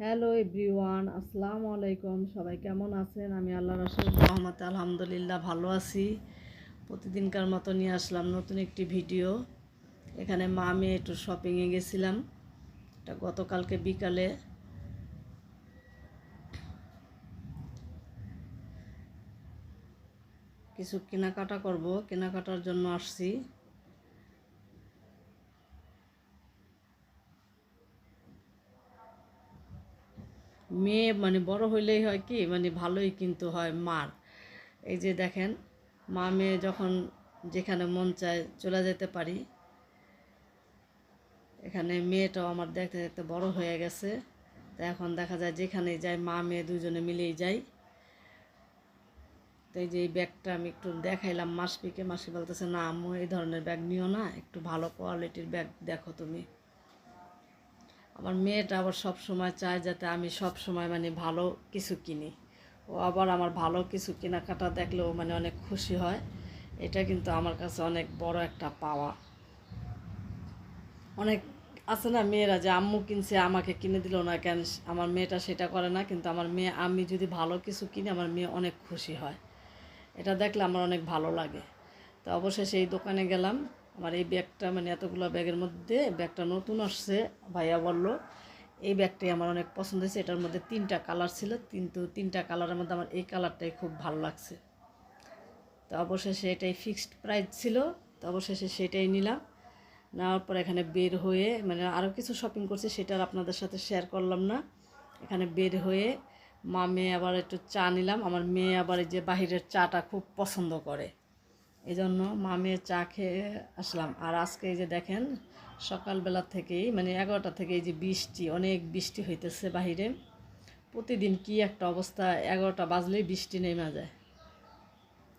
Hello everyone আসসালামু আলাইকুম। সবাই কেমন আছেন? আমি আল্লাহ রসুল রহমতে আলহামদুলিল্লাহ, ভালো আছি। প্রতিদিনকার মতো নিয়ে আসলাম নতুন একটি ভিডিও। এখানে মা, আমি একটু শপিংয়ে গেছিলাম। এটা গতকালকে বিকালে। কিছু কেনাকাটা করব। কেনাকাটার জন্য আসছি। মেয়ে মানে বড় হইলেই হয় কি মানে ভালোই কিন্তু হয় মার। এই যে দেখেন, মা মেয়ে যখন যেখানে মন চায় চলে যেতে পারি। এখানে মেয়েটাও আমার দেখতে দেখতে বড় হয়ে গেছে। তা এখন দেখা যায় যেখানে যাই, মা মেয়ে দুজনে মিলেই যাই। তো এই যে এই ব্যাগটা আমি একটু দেখাইলাম মাসপিকে। মাসি বলতেছে, না আম্মু, এই ধরনের ব্যাগ নিও না, একটু ভালো কোয়ালিটির ব্যাগ দেখো তুমি। আমার মেয়েটা আবার সব সময় চায় যাতে আমি সব সময় মানে ভালো কিছু কিনি। ও আবার আমার ভালো কিছু কেনাকাটা দেখলেও মানে অনেক খুশি হয়। এটা কিন্তু আমার কাছে অনেক বড় একটা পাওয়া। অনেক আছে না মেয়েরা যে আম্মু কিনছে, আমাকে কিনে দিল না কেন? আমার মেয়েটা সেটা করে না, কিন্তু আমার মেয়ে, আমি যদি ভালো কিছু কিনি, আমার মেয়ে অনেক খুশি হয়। এটা দেখলে আমার অনেক ভালো লাগে। তো অবশেষে এই দোকানে গেলাম। আমার এই ব্যাগটা মানে এতগুলো ব্যাগের মধ্যে, ব্যাগটা নতুন আসছে, ভাইয়া বলল, এই ব্যাগটাই আমার অনেক পছন্দ হয়েছে, এটার মধ্যে তিনটা কালার ছিল, কিন্তু তিনটা কালারের মধ্যে আমার এই কালারটাই খুব ভালো লাগছে। তো অবশেষে এটাই ফিক্সড প্রাইস ছিল, তো অবশেষে সেটাই নিলাম। নেওয়ার পর এখানে বের হয়ে মানে আরও কিছু শপিং করছি, সেটা আর আপনাদের সাথে শেয়ার করলাম না। এখানে বের হয়ে মা মেয়ে আবার একটু চা নিলাম, আমার মেয়ে আবার এই যে বাহিরের চাটা খুব পছন্দ করে। এই জন্য মা মেয়ে চা খেয়ে আসলাম। আর আজকে এই যে দেখেন, সকালবেলা থেকেই মানে এগারোটা থেকে এই যে বৃষ্টি, অনেক বৃষ্টি হইতেছে বাহিরে। প্রতিদিন কি একটা অবস্থা, এগারোটা বাজলেই বৃষ্টি নেমে যায়।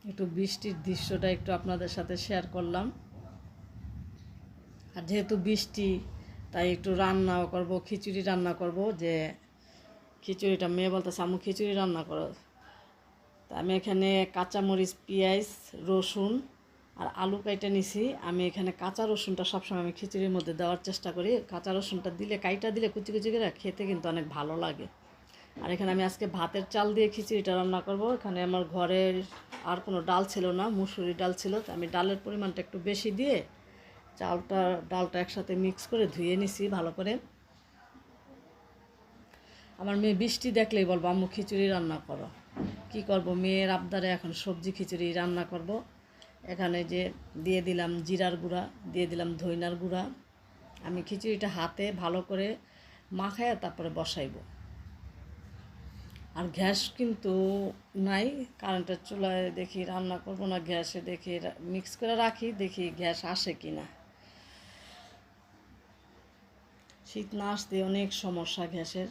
একটু বৃষ্টির দৃশ্যটা একটু আপনাদের সাথে শেয়ার করলাম। আর যেহেতু বৃষ্টি, তাই একটু রান্নাও করব, খিচুড়ি রান্না করব, যে খিচুড়িটা মেয়ে বলতেছে, আম্মু, খিচুড়ি রান্না করো। আমি এখানে কাঁচামরিচ, পেঁয়াজ, রসুন আর আলু কাইটা নিছি। আমি এখানে কাঁচা রসুনটা সবসময় আমি খিচুড়ির মধ্যে দেওয়ার চেষ্টা করি। কাঁচা রসুনটা দিলে, কাইটা দিলে কুচি কুচি করে খেতে কিন্তু অনেক ভালো লাগে। আর এখানে আমি আজকে ভাতের চাল দিয়ে খিচুড়িটা রান্না করব। এখানে আমার ঘরের আর কোনো ডাল ছিল না, মুসুরি ডাল ছিল। তো আমি ডালের পরিমাণটা একটু বেশি দিয়ে চালটা, ডালটা একসাথে মিক্স করে ধুয়ে নিছি ভালো করে। আমার মেয়ে বৃষ্টি দেখলেই বলব, আম্মু, খিচুড়ি রান্না করো। কি করব? মেয়ের আবদারে এখন সবজি খিচুড়ি রান্না করব। এখানে যে দিয়ে দিলাম জিরার গুঁড়া, দিয়ে দিলাম ধইনার গুঁড়া। আমি খিচুড়িটা হাতে ভালো করে মাখায় তারপরে বসাইব। আর গ্যাস কিন্তু নাই, কারেন্টের চুলায় দেখি রান্না করব না, গ্যাসে দেখি মিক্স করে রাখি, দেখি গ্যাস আসে কি না শীত না আসতে অনেক সমস্যা গ্যাসের।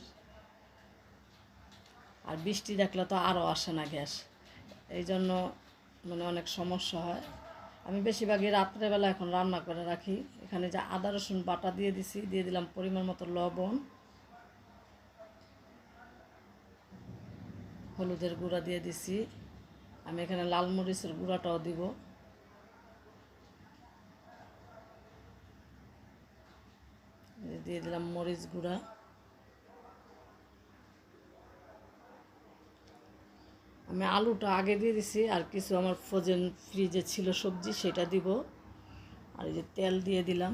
আর বৃষ্টি দেখলে তো আরও আসে না গ্যাস। এই জন্য মানে অনেক সমস্যা হয়। আমি বেশিরভাগই রাত্রেবেলা এখন রান্না করে রাখি। এখানে যে আদা, রসুন বাটা দিয়ে দিছি, দিয়ে দিলাম পরিমাণ মতো লবণ, হলুদের গুঁড়া দিয়ে দিছি। আমি এখানে লাল মরিচের গুঁড়াটাও দিব। দিয়ে দিলাম মরিচ গুঁড়া। আমি আলুটা আগে দিয়ে দিছি, আর কিছু আমার ফ্রোজেন ফ্রিজে ছিল সবজি, সেটা দিব। আর এই যে তেল দিয়ে দিলাম।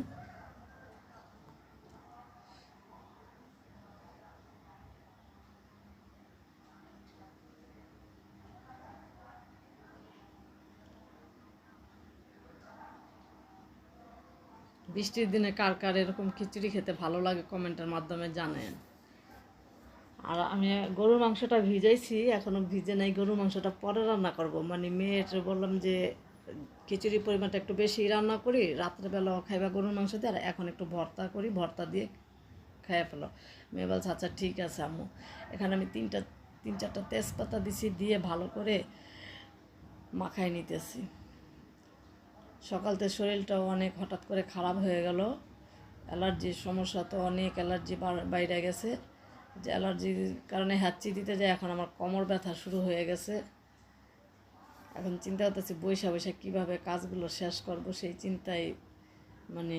বৃষ্টির দিনে কার কার এরকম খিচুড়ি খেতে ভালো লাগে কমেন্টের মাধ্যমে জানেন আর আমি গরুর মাংসটা ভিজাইছি এখনও ভিজে নাই, গরুর মাংসটা পরে রান্না করব। মানে মেয়ের বললাম যে খিচুড়ির পরিমাণটা একটু বেশি রান্না করি, রাত্রেবেলা খাইবা গরুর মাংস দিয়ে, আর এখন একটু ভর্তা করি, ভর্তা দিয়ে খাইয়া ফেলো। মেয়ে বলছে আচ্ছা ঠিক আছে আম্মু। এখানে আমি তিনটা, তিন চারটা তেজপাতা দিছি, দিয়ে ভালো করে মাখায় নিতেছি। সকালতে শরীরটাও অনেক হঠাৎ করে খারাপ হয়ে গেল। অ্যালার্জির সমস্যা তো অনেক, অ্যালার্জি বাইরে গেছে। যে অ্যালার্জির কারণে হাঁচি দিতে যায়, এখন আমার কোমর ব্যথা শুরু হয়ে গেছে। এখন চিন্তা করতেছি বৈশা বৈশা কীভাবে কাজগুলো শেষ করব? সেই চিন্তায় মানে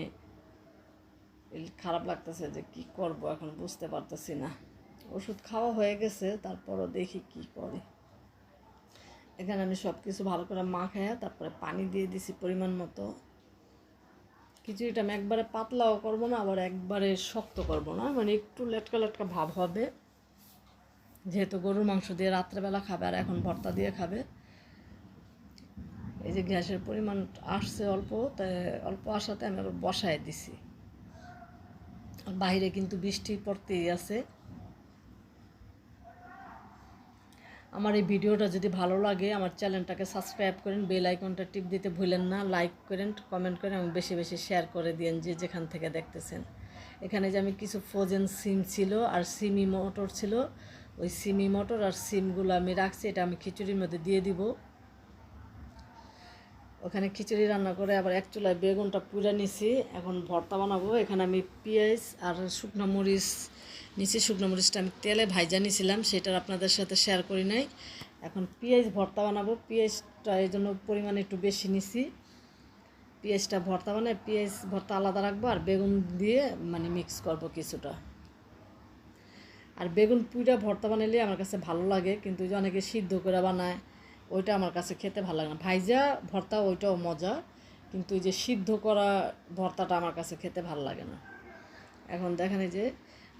খারাপ লাগতেছে যে কি করব এখন বুঝতে পারতেছি না। ওষুধ খাওয়া হয়ে গেছে, তারপরও দেখি কি করে। এখানে আমি সব কিছু ভালো করে মাখায় তারপরে পানি দিয়ে দিছি পরিমাণ মতো। খিচুড়িটা আমি একবারে পাতলাও করব না, আবার একবারে শক্ত করব না। মানে একটু লেটকা লেটকা ভাব হবে। যেহেতু গরুর মাংস দিয়ে রাত্রেবেলা খাবে আর এখন ভর্তা দিয়ে খাবে। এই যে গ্যাসের পরিমাণ আসছে অল্প, তাই অল্প আসাতে আমি আবার বসায় দিছি। আর বাইরে কিন্তু বৃষ্টি পড়তেই আছে। আমার এই ভিডিওটা যদি ভালো লাগে, আমার চ্যানেলটাকে সাবস্ক্রাইব করেন, বেল আইকনটা টিপ দিতে ভুলেন না, লাইক করেন, কমেন্ট করেন এবং বেশি বেশি শেয়ার করে দিন যে যেখান থেকে দেখতেছেন। এখানে যে আমি কিছু ফ্রোজেন সিম ছিল আর সিমি মোটর ছিল, ওই সিমি মোটর আর সিমগুলো আমি রাখছি, এটা আমি খিচুড়ির মধ্যে দিয়ে দিব। ওখানে খিচুড়ি রান্না করে আবার এক চুলায় বেগুনটা পুড়ে নিছি। এখন ভর্তা বানাবো। এখানে আমি পেঁয়াজ আর শুকনো মরিচ নিচে শুকনো মরিচটা আমি তেলে ভাইজা নিয়েছিলাম সেটার আপনাদের সাথে শেয়ার করি নাই। এখন পেঁয়াজ ভর্তা বানাবো। পেঁয়াজটা এই জন্য পরিমাণে একটু বেশি নিছি। পেঁয়াজটা ভর্তা বানায়, পেঁয়াজ ভর্তা আলাদা রাখব আর বেগুন দিয়ে মানে মিক্স করব কিছুটা। আর বেগুন পুইটা ভর্তা বানাইলে আমার কাছে ভালো লাগে, কিন্তু অনেকে সিদ্ধ করে বানায় ওইটা আমার কাছে খেতে ভালো লাগে না। ভাইজা ভর্তা ওইটাও মজা, কিন্তু যে সিদ্ধ করা ভর্তাটা আমার কাছে খেতে ভালো লাগে না। এখন দেখেন যে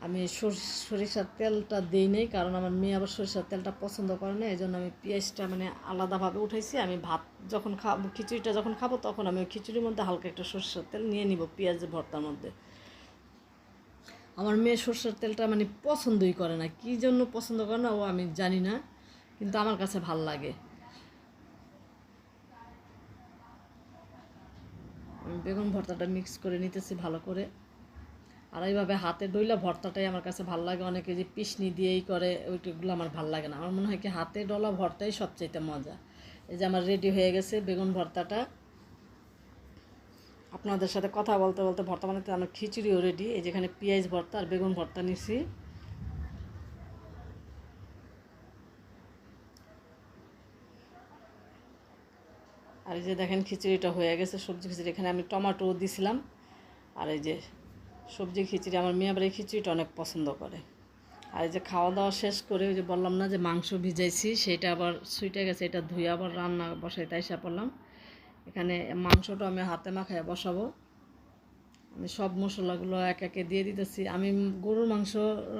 আমি সর- সরিষার তেলটা দিই নেই, কারণ আমার মেয়ে আবার সরিষার তেলটা পছন্দ করে না এই জন্য আমি পেঁয়াজটা মানে আলাদাভাবে উঠাইছি, আমি ভাত যখন খাব, খিচুড়িটা যখন খাব তখন আমি খিচুড়ির মধ্যে হালকা একটা সরিষার তেল নিয়ে নিব পেঁয়াজের ভর্তার মধ্যে। আমার মেয়ে সরষের তেলটা মানে পছন্দই করে না, কী জন্য পছন্দ করে না ও আমি জানি না, কিন্তু আমার কাছে ভালো লাগে। বেগুন ভর্তাটা মিক্স করে নিতেছি ভালো করে। আর এইভাবে হাতে ডইলা ভর্তাটাই আমার কাছে ভালো লাগে। অনেকে যে পিসনি দিয়েই করে, ওইগুলো আমার ভালো লাগে না। আমার মনে হয় কি হাতে ডলা ভর্তাই সবচাইতে মজা। এই যে আমার রেডি হয়ে গেছে বেগুন ভর্তাটা। আপনাদের সাথে কথা বলতে বলতে ভর্তা বানাতে আমার খিচুড়িও রেডি এই যেখানে পেঁয়াজ ভর্তা আর বেগুন ভর্তা নিছি। আর এই যে দেখেন খিচুড়িটা হয়ে গেছে, সবজি খিচুড়ি। এখানে আমি টমেটো দিছিলাম। আর এই যে সবজি খিচুড়ি, আমার মেয়ে আবার খিচুড়িটা অনেক পছন্দ করে। আর এই যে খাওয়া দাওয়া শেষ করে ওই যে বললাম না যে মাংস ভিজাইছি, সেটা আবার সুইটে গেছে, এটা ধুয়ে আবার রান্না বসাইতে আইসা পড়লাম। এখানে মাংসটা আমি হাতে মাখায় বসাবো। আমি সব মশলাগুলো এক একে দিয়ে দিতেছি। আমি গরুর মাংস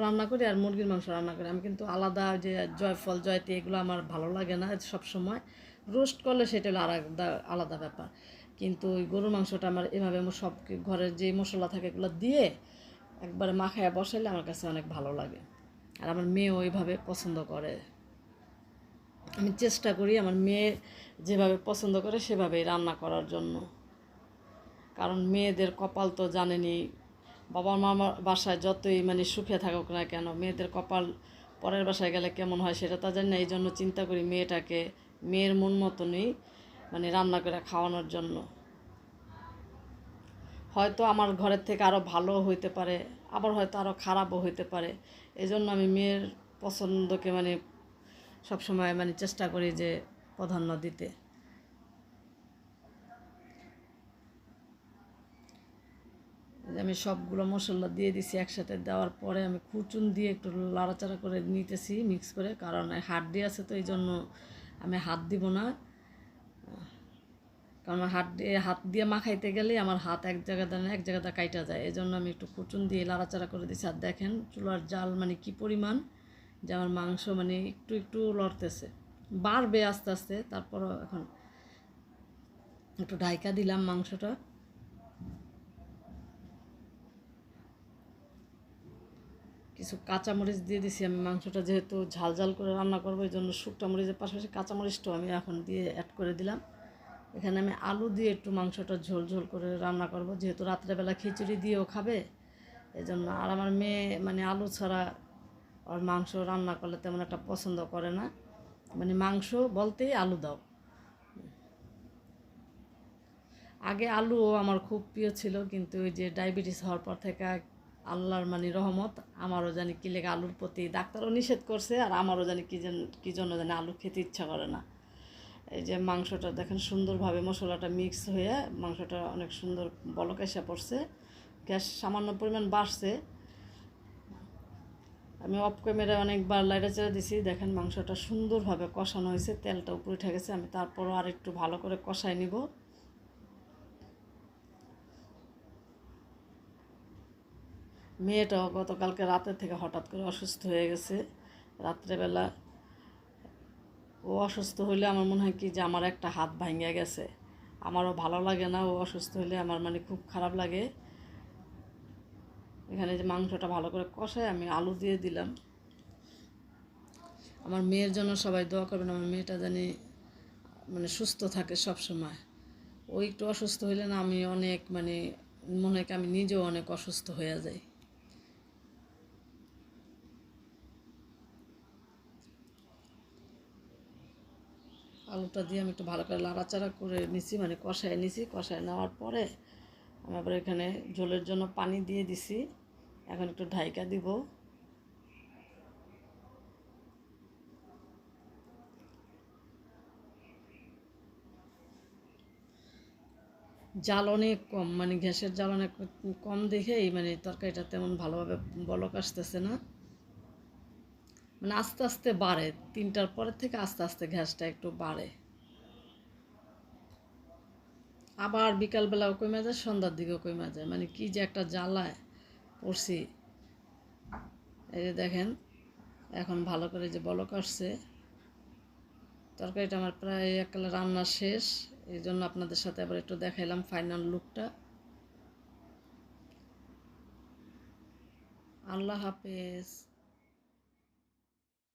রান্না করি আর মুরগির মাংস রান্না করি। আমি কিন্তু আলাদা যে জয়ফল, জয়তি এগুলো আমার ভালো লাগে না সব সময় রোস্ট করলে সেটা হলো আলাদা আলাদা ব্যাপার। কিন্তু ওই গরুর মাংসটা আমার এভাবে আমার সব ঘরের যে মশলা থাকে এগুলো দিয়ে একবারে মাখায় বসাইলে আমার কাছে অনেক ভালো লাগে। আর আমার মেয়েও ওইভাবে পছন্দ করে। আমি চেষ্টা করি আমার মেয়ে যেভাবে পছন্দ করে সেভাবেই রান্না করার জন্য। কারণ মেয়েদের কপাল তো জানেনি বাবা মামার বাসায় যতই মানে সুখে থাকুক না কেন, মেয়েদের কপাল পরের বাসায় গেলে কেমন হয় সেটা তা জানি না এই জন্য চিন্তা করি মেয়েটাকে মেয়ের মন মতনই মানে রান্না করে খাওয়ানোর জন্য। হয়তো আমার ঘরের থেকে আরও ভালো হইতে পারে, আবার হয়তো আরও খারাপও হইতে পারে। এই জন্য আমি মেয়ের পছন্দকে মানে সবসময় মানে চেষ্টা করি যে প্রাধান্য দিতে। আমি সবগুলো মশলা দিয়ে দিছি একসাথে, দেওয়ার পরে আমি খুচুন দিয়ে একটু লাড়াচাড়া করে নিতেছি মিক্স করে, কারণ দিয়ে আছে তো এই জন্য আমি হাত দিব না। কারণ আমার হাত দিয়ে হাত দিয়ে মাখাইতে গেলে আমার হাত এক জায়গাতে না এক জায়গাতে কাইটা যায়। এই জন্য আমি একটু কুচুন দিয়ে লাড়াচাড়া করে দিচ্ছি আর দেখেন চুলার জাল মানে কি পরিমাণ যে আমার মাংস মানে একটু একটু লড়তেছে। বাড়বে আস্তে আস্তে, তারপরও এখন একটু ঢাইকা দিলাম মাংসটা। কিছু কাঁচামরিচ দিয়ে দিছি, আমি মাংসটা যেহেতু ঝাল ঝাল করে রান্না করব, এই জন্য শুকটা মরিচের পাশাপাশি কাঁচামরিচটাও আমি এখন দিয়ে অ্যাড করে দিলাম। এখানে আমি আলু দিয়ে একটু মাংসটা ঝোল ঝোল করে রান্না করব, যেহেতু রাত্রেবেলা খিচুড়ি দিয়েও খাবে, এই জন্য আর আমার মেয়ে মানে আলু ছাড়া ওর মাংস রান্না করলে তেমন একটা পছন্দ করে না। মানে মাংস বলতেই আলু দাও। আগে আলুও আমার খুব প্রিয় ছিল, কিন্তু ওই যে ডায়াবেটিস হওয়ার পর থেকে আল্লাহর মানে রহমত, আমারও জানি কি লেগে আলুর প্রতি ডাক্তারও নিষেধ করছে, আর আমারও জানি কী যেন কী জন্য জানি আলু খেতে ইচ্ছা করে না। এই যে মাংসটা দেখেন সুন্দরভাবে মশলাটা মিক্স হয়ে মাংসটা অনেক সুন্দর বলক এসে পড়ছে। গ্যাস সামান্য পরিমাণ বাড়ছে। আমি অফ ক্যামেরায় অনেকবার লাইটে চেড়ে দিছি, দেখেন মাংসটা সুন্দরভাবে কষানো হয়েছে, তেলটা উপরে উঠে গেছে, আমি তারপরও আর একটু ভালো করে কষাই নিব। মেয়েটাও গতকালকে রাতের থেকে হঠাৎ করে অসুস্থ হয়ে গেছে। রাত্রেবেলা ও অসুস্থ হইলে আমার মনে হয় কি যে আমার একটা হাত ভাঙে গেছে। আমারও ভালো লাগে না, ও অসুস্থ হলে আমার মানে খুব খারাপ লাগে। এখানে যে মাংসটা ভালো করে কষায় আমি আলু দিয়ে দিলাম। আমার মেয়ের জন্য সবাই দোয়া করবেন, আমার মেয়েটা জানি মানে সুস্থ থাকে সব সময় ও একটু অসুস্থ হইলে না আমি অনেক মানে মনে হয় আমি নিজেও অনেক অসুস্থ হয়ে যাই। আলুটা দিয়ে আমি একটু ভালো করে লাড়াচাড়া করে নিছি মানে কষায় নিছি। কষায় নেওয়ার পরে আমি আবার এখানে ঝোলের জন্য পানি দিয়ে দিছি। এখন একটু ঢাইকা দিব। জাল অনেক কম মানে গ্যাসের জাল অনেক কম দেখেই মানে তরকারিটা তেমন ভালোভাবে বলক আসতেছে না। মানে আস্তে আস্তে বাড়ে। তিনটার পরের থেকে আস্তে আস্তে গ্যাসটা একটু বাড়ে। আবার বিকালবেলাও কমে যায়, সন্ধ্যার দিকেও কমে যায়। মানে কি যে একটা জ্বালায় পড়ছি। এই যে দেখেন, এখন ভালো করে যে বলক আসছে। তরকারিটা আমার প্রায় এককালে রান্না শেষ। এই জন্য আপনাদের সাথে আবার একটু দেখাইলাম ফাইনাল লুকটা আল্লাহ হাফেজ।